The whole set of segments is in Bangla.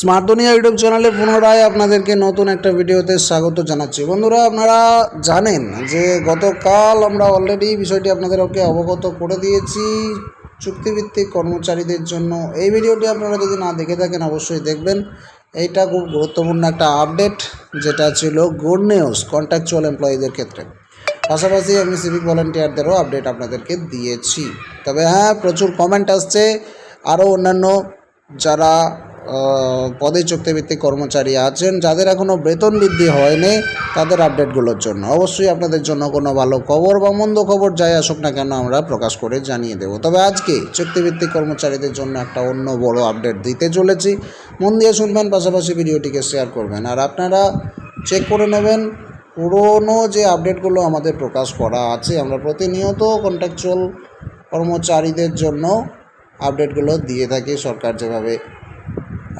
স্মার্ট দুনিয়া ইউটিউব চ্যানেলে পুনরায় আপনাদেরকে নতুন একটা ভিডিওতে স্বাগত জানাচ্ছি। বন্ধুরা, আপনারা জানেন যে গতকাল আমরা অলরেডি বিষয়টি আপনাদেরকে অবগত করে দিয়েছি চুক্তিভিত্তিক কর্মচারীদের জন্য। এই ভিডিওটি আপনারা যদি না দেখে থাকেন, অবশ্যই দেখবেন। এইটা খুব গুরুত্বপূর্ণ একটা আপডেট যেটা ছিল গুড নিউজ কন্ট্রাকচুয়াল এমপ্লয়ীদের ক্ষেত্রে। পাশাপাশি আমি সিভিক ভলেন্টিয়ারদেরও আপডেট আপনাদেরকে দিয়েছি। তবে হ্যাঁ প্রচুর কমেন্ট আসছে। আরও অন্যান্য যারা পদে চুক্তিভিত্তিক কর্মচারী আছেন। যাদের এখনও বেতন বৃদ্ধি হয়নি, তাদের আপডেটগুলোর জন্য। অবশ্যই আপনাদের জন্য কোনো ভালো খবর বা মন্দ খবর যাই আসুক না কেন আমরা প্রকাশ করে জানিয়ে দেব। তবে আজকে চুক্তিভিত্তিক কর্মচারীদের জন্য একটা অন্য বড় আপডেট দিতে চলেছি। মন দিয়ে শুনবেন, পাশাপাশি ভিডিওটিকে শেয়ার করবেন। আর আপনারা চেক করে নেবেন, পুরনো যে আপডেটগুলো আমাদের প্রকাশ করা আছে, আমরা প্রতিনিয়ত কন্ট্রাকচুয়াল কর্মচারীদের জন্য আপডেটগুলো দিয়ে থাকি। সরকার যেভাবে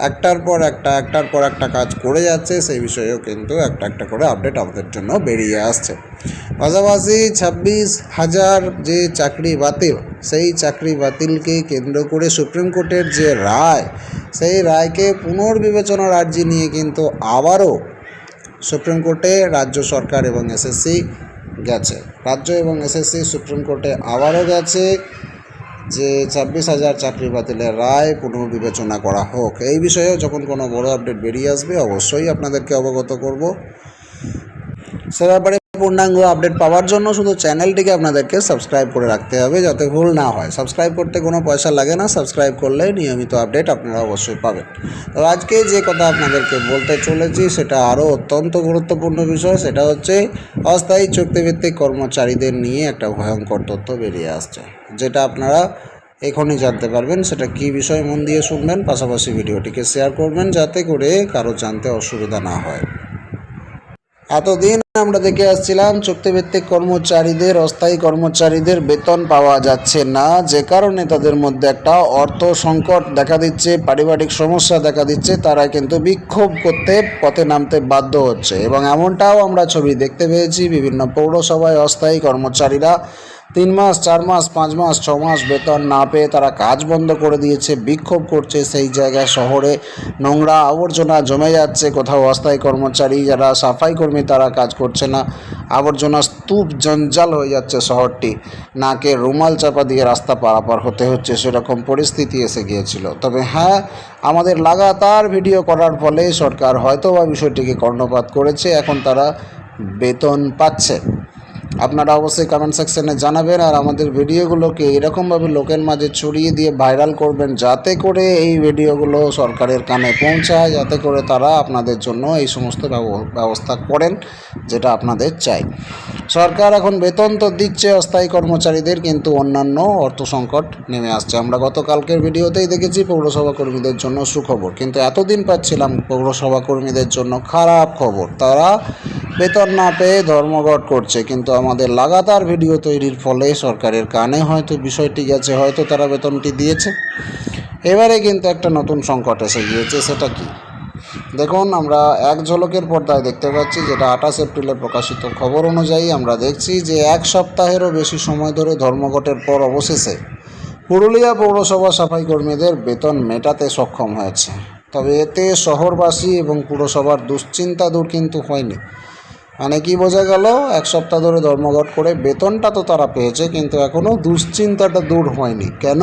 একটার পর একটা, একটার পর একটা কাজ করে যাচ্ছে, সেই বিষয়েও কিন্তু একটা একটা করে আপডেট আমাদের জন্য বেরিয়ে আসছে। পাশাপাশি ছাব্বিশ হাজার যে চাকরি বাতিল, সেই চাকরি বাতিলকে কেন্দ্র করে সুপ্রিম কোর্টের যে রায়, সেই রায়কে পুনর্বিবেচনার আর্জি নিয়ে কিন্তু আবারও সুপ্রিম কোর্টে রাজ্য সরকার এবং এসএসসি গেছে। রাজ্য এবং এসএসসি সুপ্রিম কোর্টে আবারও গেছে। যে ছাব্বিশ হাজার চাকরি বাতিলের রায় পুনর্বিবেচনা করা হোক। এই বিষয়েও যখন কোনো বড় আপডেট বেরিয়ে আসবে, অবশ্যই আপনাদেরকে অবগত করব। সে ব্যাপারে পূর্ণাঙ্গ আপডেট পাওয়ার জন্য শুধু চ্যানেলটিকে আপনাদেরকে সাবস্ক্রাইব করে রাখতে হবে যাতে ভুল না হয়। সাবস্ক্রাইব করতে কোনো পয়সা লাগে না, সাবস্ক্রাইব করলে নিয়মিত আপডেট আপনারা অবশ্যই পাবেন। তো আজকে যে কথা আপনাদেরকে বলতে চলেছি, সেটা আরও অত্যন্ত গুরুত্বপূর্ণ বিষয়। সেটা হচ্ছে, অস্থায়ী চুক্তিভিত্তিক কর্মচারীদের নিয়ে একটা ভয়ঙ্কর তথ্য বেরিয়ে আসছে, যেটা আপনারা এখনই জানতে পারবেন। সেটা কী বিষয়, মন দিয়ে শুনবেন। পাশাপাশি ভিডিওটিকে শেয়ার করবেন, যাতে করে কারও জানতে অসুবিধা না হয়। এতদিন আমরা দেখে আসছিলাম চুক্তিভিত্তিক কর্মচারীদের, অস্থায়ী কর্মচারীদের বেতন পাওয়া যাচ্ছে না। যে কারণে তাদের মধ্যে একটা অর্থ সংকট দেখা দিচ্ছে, পারিবারিক সমস্যা দেখা দিচ্ছে, তারা কিন্তু বিক্ষোভ করতে, পথে নামতে বাধ্য হচ্ছে। এবং এমনটাও আমরা ছবি দেখতে পেয়েছি, বিভিন্ন পৌরসভায় অস্থায়ী কর্মচারীরা তিন মাস, চার মাস, পাঁচ মাস, ছ মাস বেতন না পেয়ে তারা কাজ বন্ধ করে দিয়েছে, বিক্ষোভ করছে সেই জায়গায় শহরে। নোংরা আবর্জনা জমে যাচ্ছে, কোথাও অস্থায়ী কর্মচারী যারা সাফাই কর্মী তারা কাজ করছে না। আবর্জনা স্তূপ জঞ্জাল হয়ে যাচ্ছে শহরটি। নাকে রুমাল চাপা দিয়ে রাস্তা পারাপার হতে হচ্ছে, সেরকম পরিস্থিতি এসে গিয়েছিল। তবে হ্যাঁ আমাদের লাগাতার ভিডিও করার ফলে সরকার হয়তো বা বিষয়টিকে কর্ণপাত করেছে, এখন তারা বেতন পাচ্ছে। আপনারা অবশ্যই কমেন্ট সেকশানে জানাবেন আর আমাদের ভিডিওগুলোকে এরকমভাবে লোকের মাঝে ছড়িয়ে দিয়ে ভাইরাল করবেন যাতে করে এই ভিডিওগুলো সরকারের কানে পৌঁছায়, যাতে করে তারা আপনাদের জন্য এই সমস্ত ব্যব- ব্যবস্থা করেন যেটা আপনাদের চাই। সরকার এখন বেতন তো দিচ্ছে অস্থায়ী কর্মচারীদের, কিন্তু অন্যান্য অর্থ সংকট নেমে আসছে। আমরা গতকালকের ভিডিওতেই দেখেছি পৌরসভা কর্মীদের জন্য সুখবর, কিন্তু এতদিন পাচ্ছিলাম পৌরসভা কর্মীদের জন্য খারাপ খবর। তারা বেতন না পেয়ে ধর্মঘট করছে, কিন্তু আমাদের লাগাতার ভিডিও তৈরির ফলে সরকারের কানে হয়তো বিষয়টি গেছে, হয়তো তারা বেতনটি দিয়েছে। এবারে কিন্তু একটা নতুন সংকট এসে গিয়েছে, সেটা কি? দেখুন, আমরা এক ঝলকের পর্দায় দেখতে পাচ্ছি যেটা আঠাশ এপ্রিলে প্রকাশিত খবর অনুযায়ী আমরা দেখছি যে এক সপ্তাহেরও বেশি সময় ধরে ধর্মঘটের পর অবশেষে পুরুলিয়া পৌরসভা সাফাই কর্মীদের বেতন মেটাতে সক্ষম হয়েছে। তবে এতে শহরবাসী এবং পুরসভার দুশ্চিন্তা দূর কিন্তু হয়নি। মানে কি বোঝা গেল? এক সপ্তাহ ধরে ধর্মঘট করে বেতনটা তো তারা পেয়েছে, কিন্তু এখনও দুশ্চিন্তাটা দূর হয়নি। কেন?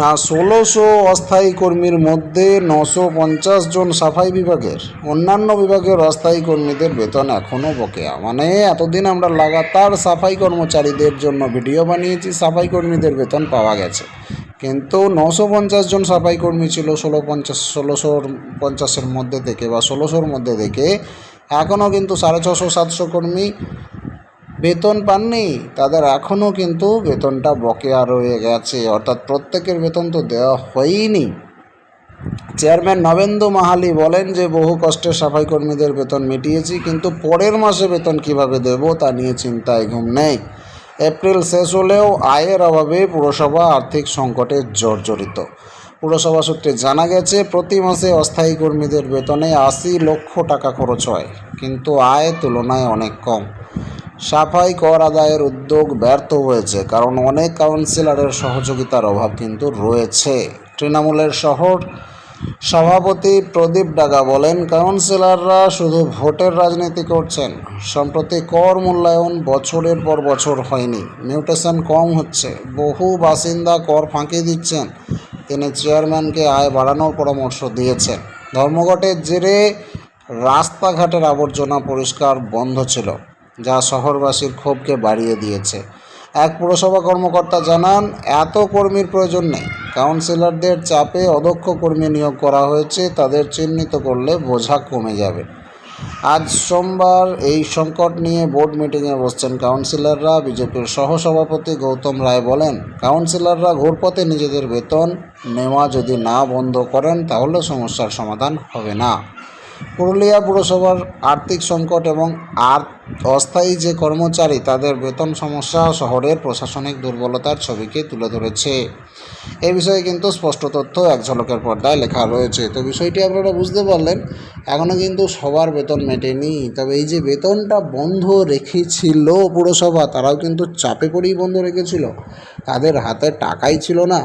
না, ষোলোশো অস্থায়ী কর্মীর মধ্যে নশো পঞ্চাশ জন সাফাই বিভাগের, অন্যান্য বিভাগের অস্থায়ী কর্মীদের বেতন এখনও বকেয়া। মানে এতদিন আমরা লাগাতার সাফাই কর্মচারীদের জন্য ভিডিও বানিয়েছি, সাফাই কর্মীদের বেতন পাওয়া গেছে। কিন্তু নশো পঞ্চাশ জন সাফাই কর্মী ছিল ষোলো পঞ্চাশ, ষোলোশোর পঞ্চাশের মধ্যে থেকে বা ষোলোশোর মধ্যে থেকে এখনও কিন্তু সাড়ে ছশো, সাতশো কর্মী বেতন পাননি। তাদের এখনও কিন্তু বেতনটা বকেয়া রয়ে গেছে। অর্থাৎ প্রত্যেকের বেতন তো দেওয়া হয়নি চেয়ারম্যান নবেন্দু মাহালি বলেন যে, বহু কষ্টে সাফাই কর্মীদের বেতন মিটিয়েছি, কিন্তু পরের মাসে বেতন কীভাবে দেব তা নিয়ে চিন্তায় ঘুম নেই। এপ্রিল শেষ হলেও আয়ের অভাবে পুরসভা আর্থিক সংকটে জর্জরিত। পুরসভা সূত্রে জানা গেছে, প্রতি মাসে অস্থায়ী কর্মীদের বেতনে আশি লক্ষ টাকা খরচ হয়, কিন্তু আয় তুলনায় অনেক কম। সাফাই কর আদায়ের উদ্যোগ ব্যর্থ হয়েছে, কারণ অনেক কাউন্সিলরের সহযোগিতার অভাব কিন্তু রয়েছে। তৃণমূলের শহর সভাপতি প্রদীপ ডাগা বলেন, কাউন্সিলররা শুধু ভোটের রাজনীতি করছেন। সম্প্রতি কর মূল্যায়ন বছরের পর বছর হয়নি। মিউটেশন কম হচ্ছে। বহু বাসিন্দা কর ফাঁকি দিচ্ছেন। তিনি চেয়ারম্যানকে আয় বাড়ানোর পরামর্শ দিয়েছেন। ধর্মঘটের জেরে রাস্তাঘাটের আবর্জনা পরিষ্কার বন্ধ ছিল, যা শহরবাসীর ক্ষোভকে বাড়িয়ে দিয়েছে। এক পুরসভা কর্মকর্তা জানান, এত কর্মীর প্রয়োজন নেই। কাউন্সিলরদের চাপে অদক্ষ কর্মী নিয়োগ করা হয়েছে, তাদের চিহ্নিত করলে বোঝা কমে যাবে। আজ সোমবার এই সংকট নিয়ে বোর্ড মিটিংয়ে বসছেন কাউন্সিলররা। বিজেপির সহসভাপতি গৌতম রায় বলেন, কাউন্সিলররা ঘুরপথে নিজেদের বেতন নেওয়া যদি না বন্ধ করেন, তাহলে সমস্যার সমাধান হবে না। পুরুলিয়া পুরসভার আর্থিক সংকট এবং আর অস্থায়ী যে কর্মচারী, তাদের বেতন সমস্যা শহরের প্রশাসনিক দুর্বলতার ছবিকে তুলে ধরেছে। এই বিষয়ে কিন্তু স্পষ্ট তথ্য এক ঝলকের পর্দায় লেখা রয়েছে। তো বিষয়টি আপনারা বুঝতে পারলেন এখনও কিন্তু সবার বেতন মেটেনি। তবে এই যে বেতনটা বন্ধ রেখেছিল পুরসভা, তারাও কিন্তু চাপে পড়েই বন্ধ রেখেছিল। তাদের হাতে টাকাই ছিল না।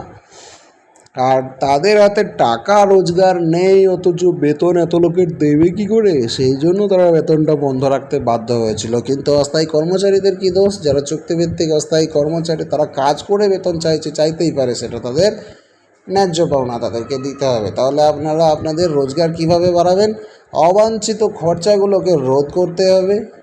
আর তাদের হাতে টাকা রোজগার নেই, অথচ বেতন এত লোকের দেবে কি করে? সেই জন্য তারা বেতনটা বন্ধ রাখতে বাধ্য হয়েছিল। কিন্তু অস্থায়ী কর্মচারীদের কি দোষ? যারা চুক্তিভিত্তিক অস্থায়ী কর্মচারী, তারা কাজ করে বেতন চাইছে, চাইতেই পারে সেটা তাদের ন্যায্য পাওনা, তাদেরকে দিতে হবে। তাহলে আপনারা আপনাদের রোজগার কীভাবে বাড়াবেন? অবাঞ্ছিত খরচাগুলোকে রোধ করতে হবে।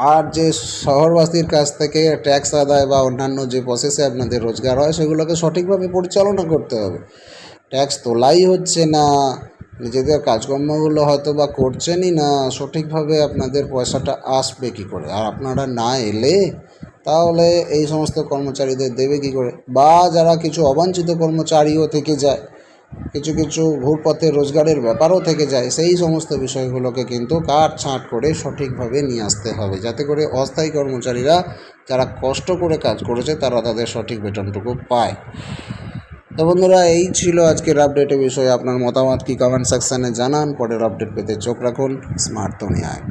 আর যে শহরবাসীর কাছ থেকে ট্যাক্স আদায় বা অন্যান্য যে প্রসেসে আপনাদের রোজগার হয়, সেগুলোকে সঠিকভাবে পরিচালনা করতে হবে। ট্যাক্স তোলাই হচ্ছে না, নিজেদের কাজকর্মগুলো হয়তো বা করছেনই না, সঠিকভাবে আপনাদের পয়সাটা আসবে কী করে? আর আপনারা না এলে তাহলে এই সমস্ত কর্মচারীদের দেবে কী করে? বা যারা কিছু অবাঞ্ছিত কর্মচারীও থেকে যায় কিছু কিছু ঘুরপথে রোজগারের ব্যাপারও থেকে যায়, সেই সমস্ত বিষয়গুলোকে কিন্তু কাট ছাঁট করে সঠিকভাবে নিয়ে আসতে হবে। যাতে করে অস্থায়ী কর্মচারীরা যারা কষ্ট করে কাজ করেছে, তারা তাদের সঠিক বেতনটুকু পায়। তো বন্ধুরা, এই ছিল আজকের আপডেটের বিষয়ে। আপনার মতামত কি কমেন্ট সেকশানে জানান। পরের আপডেট পেতে চোখ রাখুন। স্মার্ট দুনিয়ায়